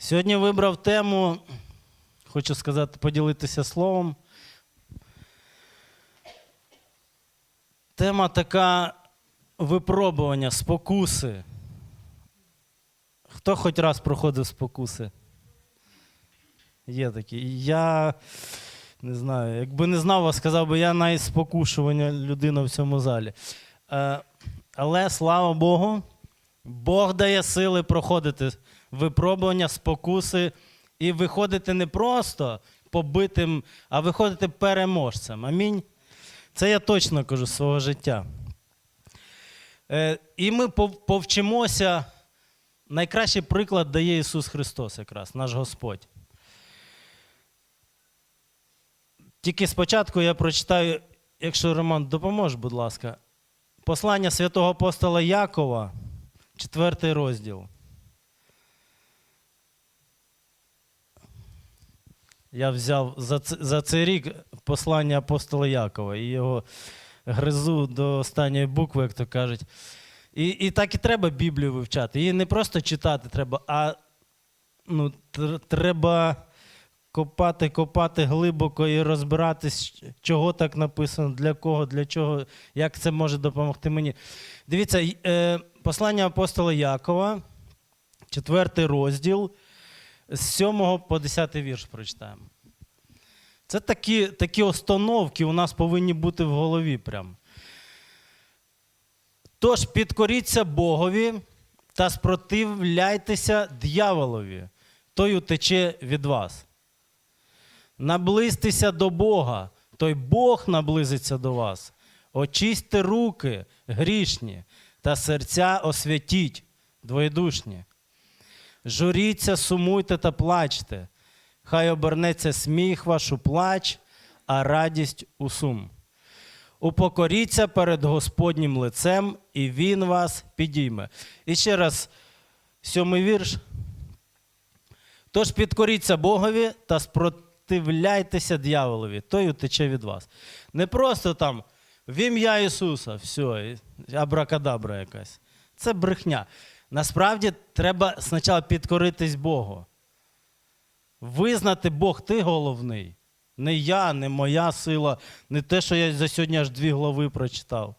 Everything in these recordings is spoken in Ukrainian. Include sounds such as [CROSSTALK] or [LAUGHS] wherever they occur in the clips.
Сьогодні вибрав тему, хочу сказати, поділитися словом. Тема така випробування, спокуси. Хто хоч раз проходив спокуси? Є такі. Я не знаю, якби не знав вас, сказав би, я найспокушування людина в цьому залі. Е, але слава Богу, Бог дає сили проходити випробування, спокуси і виходити не просто побитим, а виходити переможцем. Амінь. Це я точно кажу з свого життя. Е, і ми повчимося. Найкращий приклад дає Ісус Христос, якраз, наш Господь. Тільки спочатку я прочитаю, якщо Роман допоможе, будь ласка, послання святого апостола Якова, четвертий розділ. Я взяв за, за цей рік послання апостола Якова і його гризу до останньої букви, як то кажуть. І, і так і треба Біблію вивчати. Її не просто читати треба, а ну, тр- треба копати, копати глибоко і розбиратись, чого так написано, для кого, для чого, як це може допомогти мені. Дивіться, е, послання апостола Якова, четвертий розділ, з 7 по 10 вірш прочитаємо. Це такі, такі установки у нас повинні бути в голові. Прям. Тож підкоріться Богові та спротивляйтеся дьяволові, той утече від вас. Наблизьтеся до Бога, той Бог наблизиться до вас. Очистьте руки грішні та серця освятіть двоєдушні. Журіться, сумуйте та плачте. Хай обернеться сміх ваш у плач, а радість у сум. Упокоріться перед Господнім лицем, і Він вас підійме. І ще раз, сьомий вірш. Тож підкоріться Богові та спротивляйтеся дьяволові, той утече від вас. Не просто там в ім'я Ісуса, все, абракадабра якась. Це брехня. Насправді треба спочатку підкоритись Богу. Визнати Бог, ти головний. Не я, не моя сила, не те, що я за сьогодні аж дві глави прочитав,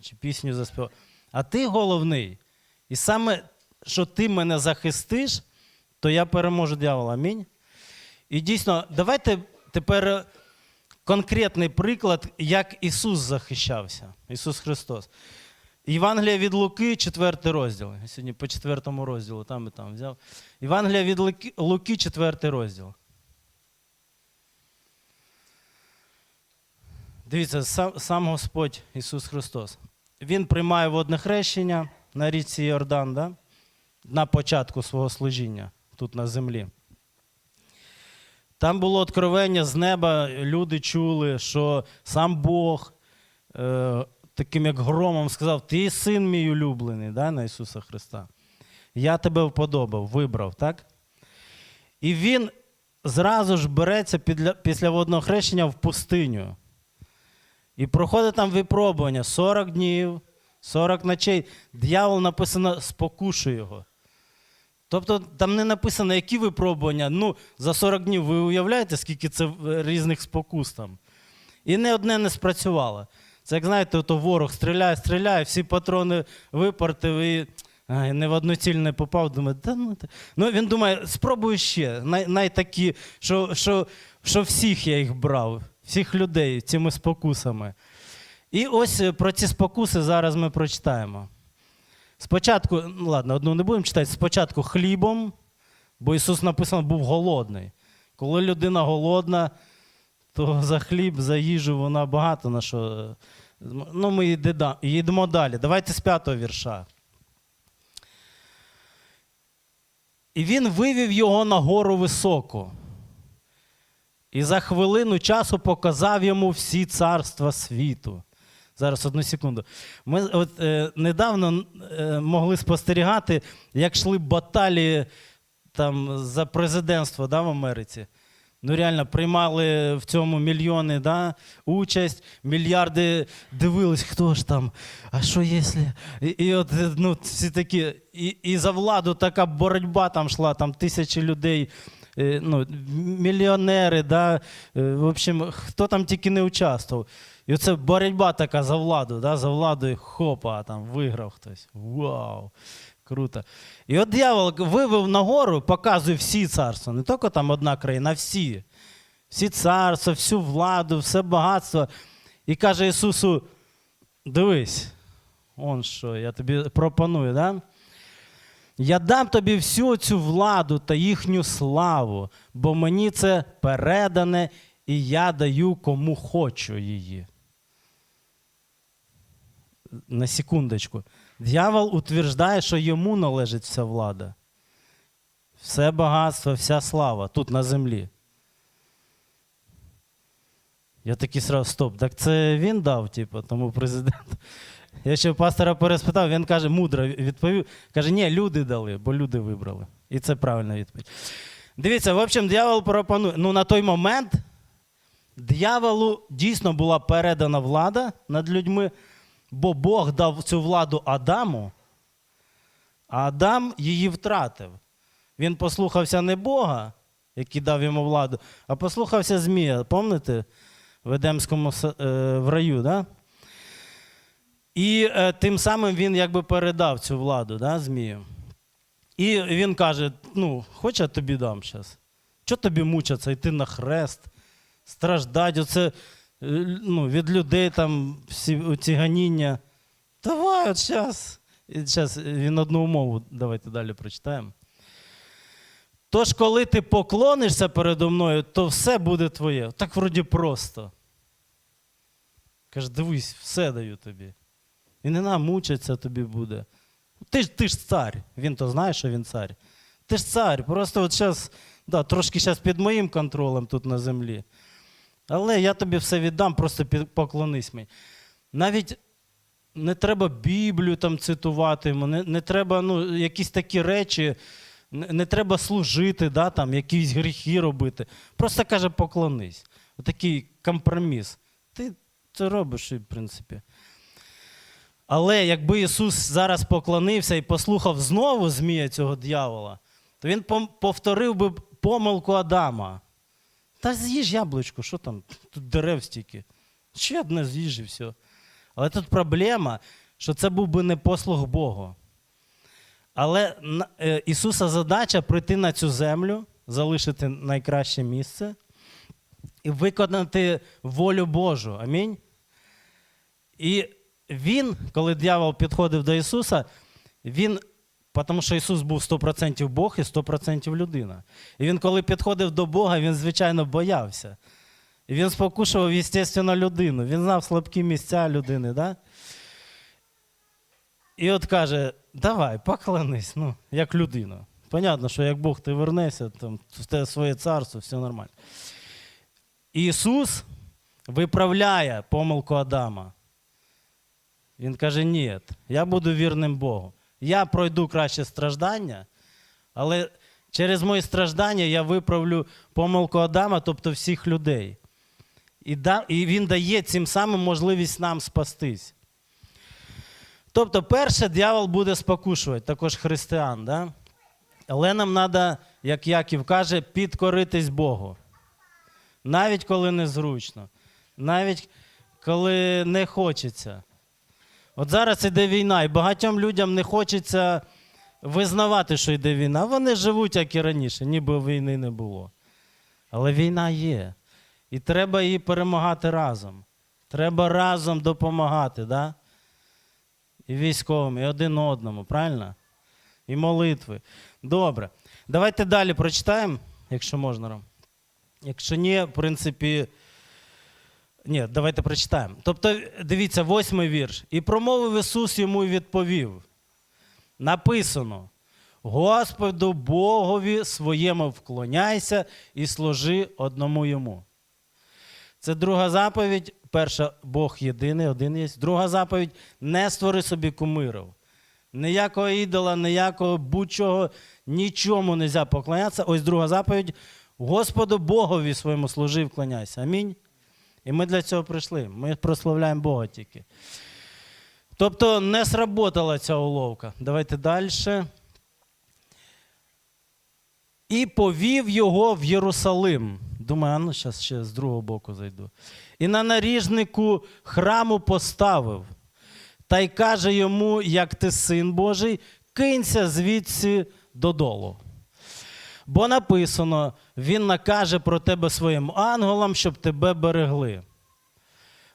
чи пісню заспівав. А ти головний. І саме, що ти мене захистиш, то я переможу дьявола. Амінь. І дійсно, давайте тепер конкретний приклад, як Ісус захищався, Ісус Христос. Євангелія від Луки, 4 розділ. Я сьогодні по 4 розділу, там і там взяв. Євангелія від Луки, Луки 4 розділ. Дивіться, сам, сам Господь Ісус Христос. Він приймає водне хрещення на річці Йордан, да? на початку свого служіння тут на землі. Там було откровення з неба, люди чули, що сам Бог е, таким як громом сказав: Ти син мій улюблений да, на Ісуса Христа. Я тебе вподобав, вибрав, так? І він зразу ж береться після водного хрещення в пустиню. І проходить там випробування 40 днів, 40 ночей. Дьявол написано, спокушує його. Тобто там не написано, які випробування. Ну, за 40 днів ви уявляєте, скільки це різних спокус там. І не одне не спрацювало. Це як знаєте, ото ворог стріляє, стріляє, всі патрони випартив і ай, не в одну ціль не попав. Думає, да, ну, та-». ну він думає, спробую ще. Най, най такі, що, що, що всіх я їх брав, всіх людей цими спокусами. І ось е, про ці спокуси зараз ми прочитаємо. Спочатку, ну ладно, одну не будемо читати, спочатку хлібом, бо Ісус написано був голодний. Коли людина голодна, то за хліб, за їжу вона багато на що. е, Ну, ми йде- їдемо далі. Давайте з п'ятого вірша. І він вивів його на гору високу. І за хвилину часу показав йому всі царства світу. Зараз одну секунду. Ми от, е, недавно е, могли спостерігати, як йшли баталії там, за президентство да, в Америці. Ну, реально, приймали в цьому мільйони да, участь, мільярди дивились, хто ж там, а що якщо. І, і от ну, всі такі, і, і за владу така боротьба там йшла, там тисячі людей, е, ну, мільйонери, да, е, в общем, хто там тільки не участвував. І оце боротьба така за владу, да, за владу, і хопа, там виграв хтось. Вау! Круто. І от дьявол вивів нагору, показує всі царства, не тільки там одна країна, а всі. Всі царства, всю владу, все багатство. І каже Ісусу: дивись, он що, я тобі пропоную, да? Я дам тобі всю цю владу та їхню славу, бо мені це передане, і я даю кому хочу її. На секундочку. Дьявол утверждає, що йому належить вся влада. Все багатство, вся слава тут на землі. Я такий сразу, стоп, так це він дав, типу, тому президент. [LAUGHS] Я ще пастора переспитав, він каже, мудро відповів. Каже, ні, люди дали, бо люди вибрали. І це правильна відповідь. Дивіться, в общем, дьявол пропонує. Ну, на той момент дьяволу дійсно була передана влада над людьми, бо Бог дав цю владу Адаму, а Адам її втратив. Він послухався не Бога, який дав йому владу, а послухався Змія. Пам'ятаєте? В Едемському е, в раю, да? І е, тим самим він якби передав цю владу да, Змію. І він каже: ну, хоч я тобі дам зараз. Чого тобі мучаться, йти на хрест, страждати, оце ну, від людей там всі ці ганіння. Давай, от зараз. Зараз він одну умову, давайте далі прочитаємо. Тож, коли ти поклонишся передо мною, то все буде твоє. Так вроді просто. Каже, дивись, все даю тобі. І не мучиться тобі буде. Ти ж, ти ж цар. Він то знає, що він цар. Ти ж цар. Просто от зараз, да, трошки зараз під моїм контролем тут на землі. Але я тобі все віддам, просто поклонись мені. Навіть не треба Біблію там цитувати, не, не треба ну, якісь такі речі, не, не треба служити, да, там, якісь гріхи робити. Просто каже, поклонись. Отакий компроміс. Ти це робиш, в принципі. Але якби Ісус зараз поклонився і послухав знову змія цього дьявола, то він повторив би помилку Адама. Та з'їж яблучко, що там? Тут дерев стільки. Ще одне з'їж і все. Але тут проблема, що це був би не послуг Богу. Але е, Ісуса задача прийти на цю землю, залишити найкраще місце і виконати волю Божу. Амінь. І він, коли дьявол підходив до Ісуса, він, тому що Ісус був 100% Бог і 100% людина. І він, коли підходив до Бога, він, звичайно, боявся. І він спокушував, естественно, людину. Він знав слабкі місця людини. Да? І от каже: давай, поклонись, ну, як людина. Понятно, що як Бог ти вернешся, там в тебе своє царство, все нормально. Ісус виправляє помилку Адама. Він каже: ні, я буду вірним Богу. Я пройду краще страждання, але через мої страждання я виправлю помилку Адама, тобто всіх людей. І, да, і він дає цим самим можливість нам спастись. Тобто, перше, дьявол буде спокушувати, також християн. Да? Але нам треба, як Яків каже, підкоритись Богу. Навіть коли незручно, навіть коли не хочеться. От зараз іде війна, і багатьом людям не хочеться визнавати, що йде війна. Вони живуть, як і раніше, ніби війни не було. Але війна є. І треба її перемагати разом. Треба разом допомагати, да? і військовим, і один одному, правильно? І молитви. Добре. Давайте далі прочитаємо, якщо можна. Якщо ні, в принципі. Ні, давайте прочитаємо. Тобто, дивіться, восьмий вірш. І промовив Ісус йому і відповів. Написано: Господу Богові своєму вклоняйся і служи одному йому. Це друга заповідь. Перша Бог єдиний, один є. Друга заповідь не створи собі кумирів. Ніякого ідола, ніякого будь-чого, нічому не можна поклонятися. Ось друга заповідь Господу Богові своєму служи, вклоняйся. Амінь. І ми для цього прийшли. Ми прославляємо Бога тільки. Тобто не сработала ця уловка. Давайте далі. І повів його в Єрусалим. Думаю, а ну зараз ще з другого боку зайду. І на наріжнику храму поставив. Та й каже йому, як ти син Божий, кинься звідси додолу. Бо написано: Він накаже про тебе своїм ангелам, щоб тебе берегли.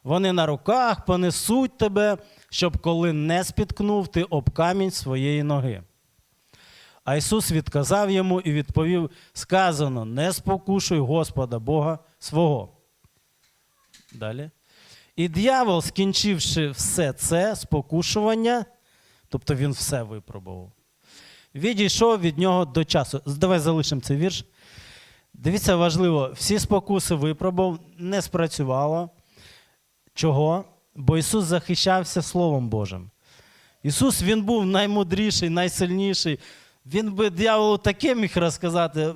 Вони на руках понесуть тебе, щоб коли не спіткнув ти об камінь своєї ноги. А Ісус відказав йому і відповів: сказано: не спокушуй Господа Бога свого. Далі. І дьявол, скінчивши все це спокушування, тобто він все випробував, відійшов від нього до часу. Давай залишимо цей вірш. Дивіться, важливо, всі спокуси випробував, не спрацювало. Чого? Бо Ісус захищався Словом Божим. Ісус Він був наймудріший, найсильніший. Він би дьяволу таке міг розказати,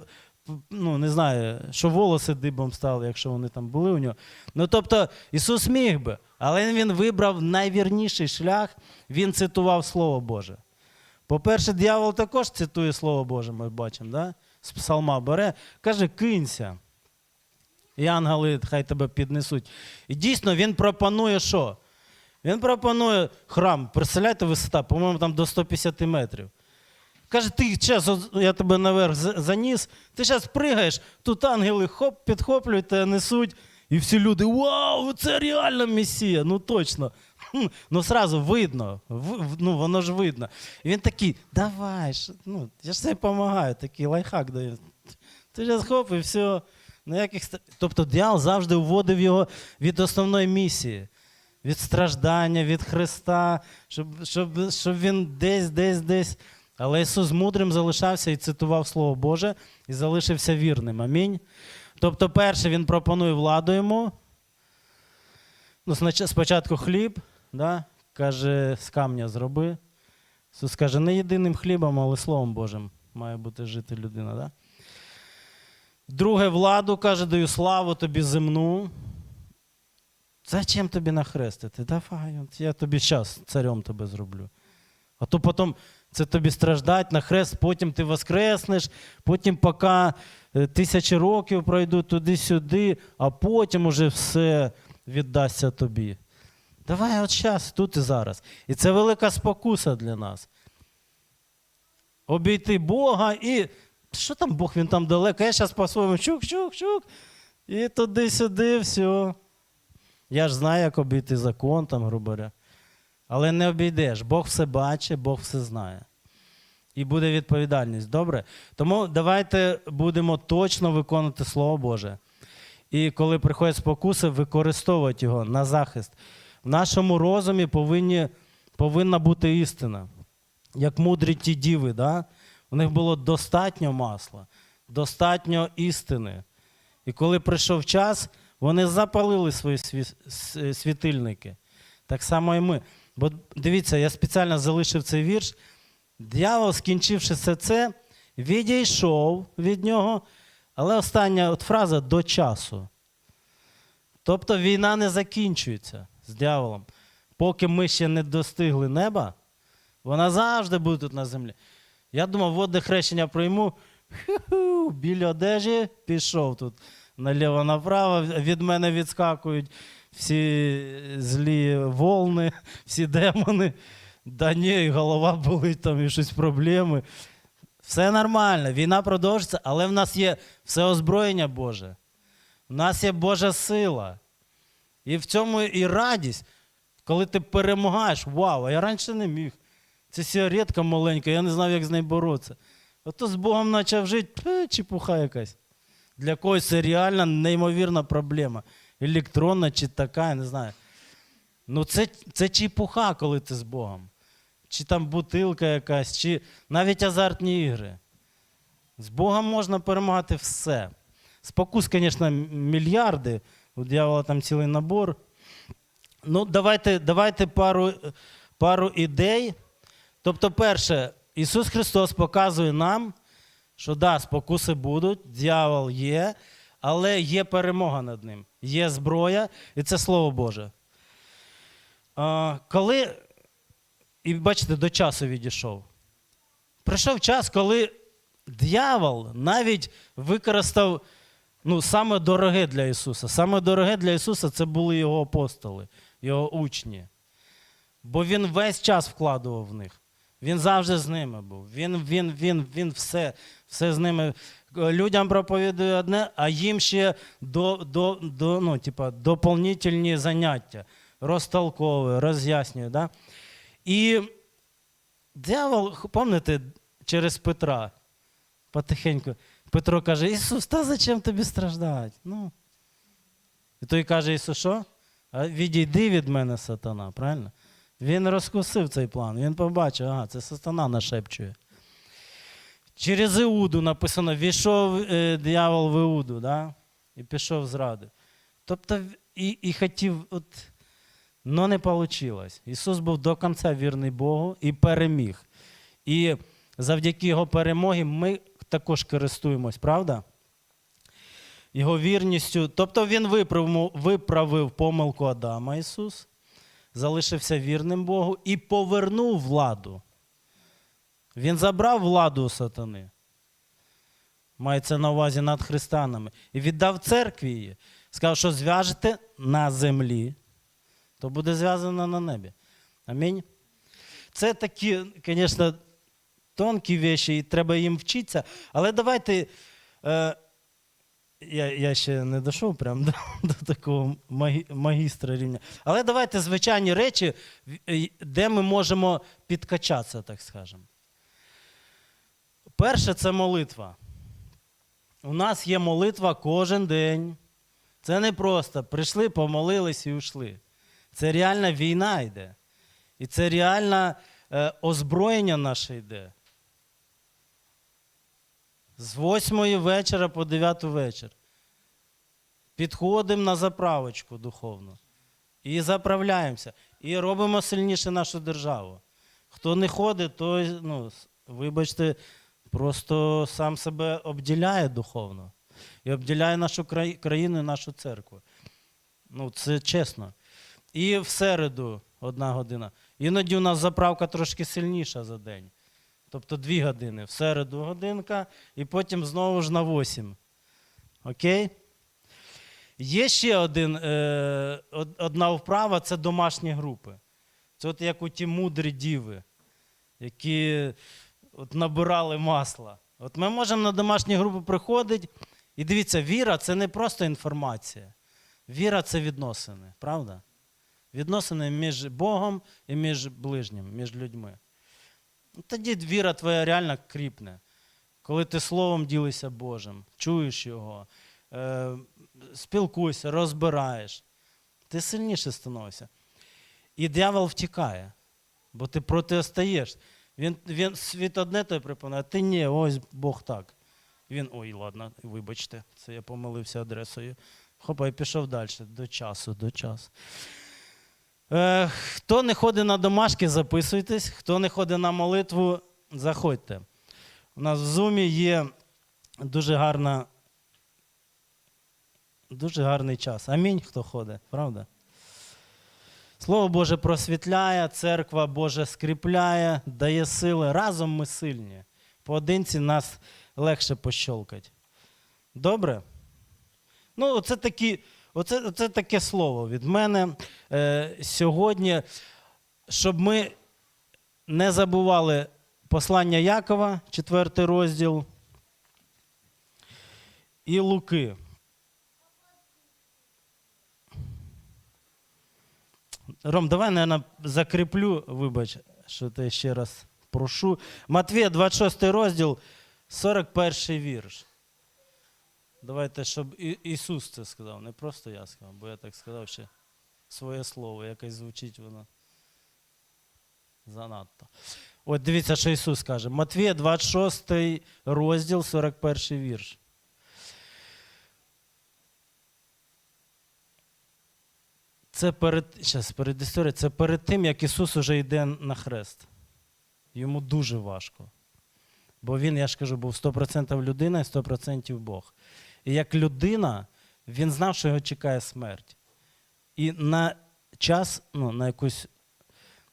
ну, не знаю, що волоси дибом стали, якщо вони там були у нього. Ну, тобто, Ісус міг би, але Він вибрав найвірніший шлях, Він цитував Слово Боже. По-перше, дьявол також цитує Слово Боже, ми бачимо, да? з псалма бере, каже, кинься. І ангели хай тебе піднесуть. І дійсно він пропонує що? Він пропонує храм, представляєте, висота, по-моєму, там до 150 метрів. Каже, ти зараз я тебе наверх заніс, ти зараз пригаєш, тут ангели хоп, підхоплюють тебе, несуть, і всі люди, вау, це реально месія, ну точно. Ну, сразу видно, в- ну, воно ж видно. І він такий, давай, ну, я ж тобі допомагаю, такий лайфхак дає. Ти зараз хоп, і все. Ніяких... ст- Тобто дьявол завжди уводив його від основної місії, від страждання, від Христа, щоб, щоб, щоб він десь, десь, десь. Але Ісус мудрим залишався і цитував Слово Боже і залишився вірним. Амінь. Тобто, перше, він пропонує владу йому. Ну, спочатку хліб, да? каже, з камня зроби. Ісус каже, не єдиним хлібом, але Словом Божим має бути жити людина. Да? Друге, владу каже, даю славу тобі земну. Зачем тобі нахрестити? Давай, от я тобі зараз царем тебе зроблю. А то потім це тобі страждать на хрест, потім ти воскреснеш, потім поки е, тисячі років пройдуть туди-сюди, а потім уже все віддасться тобі. Давай от зараз, тут і зараз. І це велика спокуса для нас. Обійти Бога і. Що там Бог, він там далеко? Я зараз по-своєму чук-чук-чук. І туди-сюди, все. Я ж знаю, як обійти закон, там, грубо говоря. Але не обійдеш. Бог все бачить, Бог все знає. І буде відповідальність. Добре? Тому давайте будемо точно виконувати Слово Боже. І коли приходять спокуси, використовувати його на захист. В нашому розумі повинні, повинна бути істина. Як мудрі ті діви, да? у них було достатньо масла, достатньо істини. І коли прийшов час, вони запалили свої світильники. Так само і ми. Бо дивіться, я спеціально залишив цей вірш. Дьявол, скінчивши все це, відійшов від нього, але остання от фраза до часу. Тобто війна не закінчується з дьяволом. Поки ми ще не достигли неба, вона завжди буде тут на землі. Я думав, водне хрещення прийму, ху-ху, біля одежі пішов тут наліво направо, від мене відскакують всі злі волни, всі демони. Да ні, голова болить, там і щось проблеми. Все нормально, війна продовжиться, але в нас є все озброєння Боже. У нас є Божа сила. І в цьому і радість, коли ти перемагаєш. Вау, а я раніше не міг. Це сигаретка маленька, я не знав, як з нею боротися. Ото з Богом почав жити, чепуха якась. Для когось це реально неймовірна проблема. Електронна чи така, я не знаю. Ну, це, це чепуха, коли ти з Богом. Чи там бутилка якась, чи навіть азартні ігри. З Богом можна перемагати все. Спокус, звісно, мільярди. У дьявола там цілий набор. Ну, давайте, давайте пару, пару ідей. Тобто, перше, Ісус Христос показує нам, що да, спокуси будуть, дьявол є, але є перемога над ним, є зброя, і це Слово Боже. А, коли, і бачите, до часу відійшов. Прийшов час, коли дьявол навіть використав ну, саме дороге для Ісуса. Саме дороге для Ісуса це були його апостоли, його учні. Бо він весь час вкладував в них. Він завжди з ними був. Він, він, він, він все, все з ними. Людям проповідує одне, а їм ще до, до, до, ну, типа, доповнительні заняття. Розтолковує, роз'яснює. Да? І дьявол, пам'ятаєте, через Петра потихеньку. Петро каже: Ісус, та зачем тобі страждати? Ну. І той каже: Ісус, що? Відійди від мене, сатана, правильно? Він розкусив цей план. Він побачив, ага, це сатана нашепчує. Через Іуду написано: війшов е, диявол в Іуду, да? і пішов зради. Тобто, і, і хотів, от, но не вийшло. Ісус був до кінця вірний Богу і переміг. І завдяки Його перемоги ми також користуємось, правда? Його вірністю. Тобто Він виправив, помилку Адама Ісус, залишився вірним Богу і повернув владу. Він забрав владу у сатани. Мається на увазі над християнами. І віддав церкві її. Сказав, що зв'яжете на землі, то буде зв'язано на небі. Амінь. Це такі, звісно, тонкі речі, і треба їм вчитися. Але давайте. Е, я, я ще не дійшов прямо до, до такого магі, магістра рівня. Але давайте звичайні речі, е, де ми можемо підкачатися, так скажемо. Перше це молитва. У нас є молитва кожен день. Це не просто прийшли, помолились і ушли. Це реальна війна йде. І це реальне е, озброєння наше йде. З 8 вечора по 9 вечір. Підходимо на заправочку духовну. І заправляємося. І робимо сильніше нашу державу. Хто не ходить, той, ну, вибачте, просто сам себе обділяє духовно. І обділяє нашу країну і нашу церкву. Ну, це чесно. І в середу одна година. Іноді у нас заправка трошки сильніша за день. Тобто дві години. В середу годинка, і потім знову ж на 8. Окей? Є ще один, е, одна вправа це домашні групи. Це от як у ті мудрі діви, які от набирали масла. От ми можемо на домашні групи приходити, і дивіться, віра це не просто інформація. Віра це відносини, правда? Відносини між Богом і між ближнім, між людьми. Ну, Тоді віра твоя реально кріпне. Коли ти словом ділишся Божим, чуєш його, е, спілкуєшся, розбираєш, ти сильніше становишся. І диявол втікає, бо ти протиостаєш. Він, він світ одне тобі припинає, ти ні, ось Бог так. Він, ой, ладно, вибачте, це я помилився адресою. Хопа, і пішов далі, до часу, до часу. Е, хто не ходить на домашки, записуйтесь. Хто не ходить на молитву, заходьте. У нас в Зумі є дуже гарна. Дуже гарний час. Амінь, хто ходить, правда? Слово Боже просвітляє, церква Боже скріпляє, дає сили. Разом ми сильні. Поодинці нас легше пощолкать. Добре? Ну, оце, такі, оце, оце таке слово від мене е, сьогодні, щоб ми не забували послання Якова, четвертий розділ, і Луки. Ром, давай, наверное, закріплю, вибач, що ти ще раз прошу. Матвія, 26 розділ, 41 вірш. Давайте, щоб Ісус це сказав, не просто я сказав, бо я так сказав ще своє слово, якось звучить воно занадто. От дивіться, що Ісус каже. Матвія, 26 розділ, 41 вірш. Це перед, щас, перед історією, це перед тим, як Ісус уже йде на хрест. Йому дуже важко. Бо він, я ж кажу, був 100% людина і 100% Бог. І як людина, він знав, що його чекає смерть. І на час, ну, на, якусь,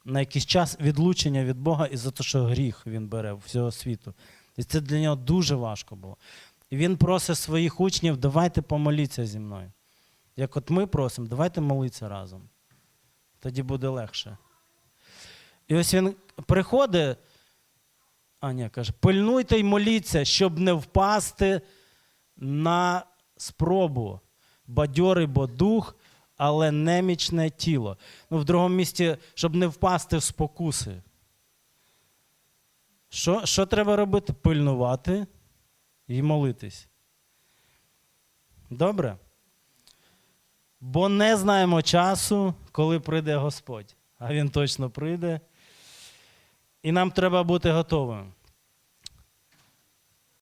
на якийсь час відлучення від Бога і за те, що гріх він бере всього світу. І це для нього дуже важко було. І він просить своїх учнів, давайте помоліться зі мною. Як от ми просимо, давайте молитися разом. Тоді буде легше. І ось він приходить, а ні, каже, пильнуйте й моліться, щоб не впасти на спробу. Бадьорий бо дух, але немічне тіло. Ну, в другому місці, щоб не впасти в спокуси. Що, що треба робити? Пильнувати і молитись. Добре? Бо не знаємо часу, коли прийде Господь. А Він точно прийде. І нам треба бути готовим.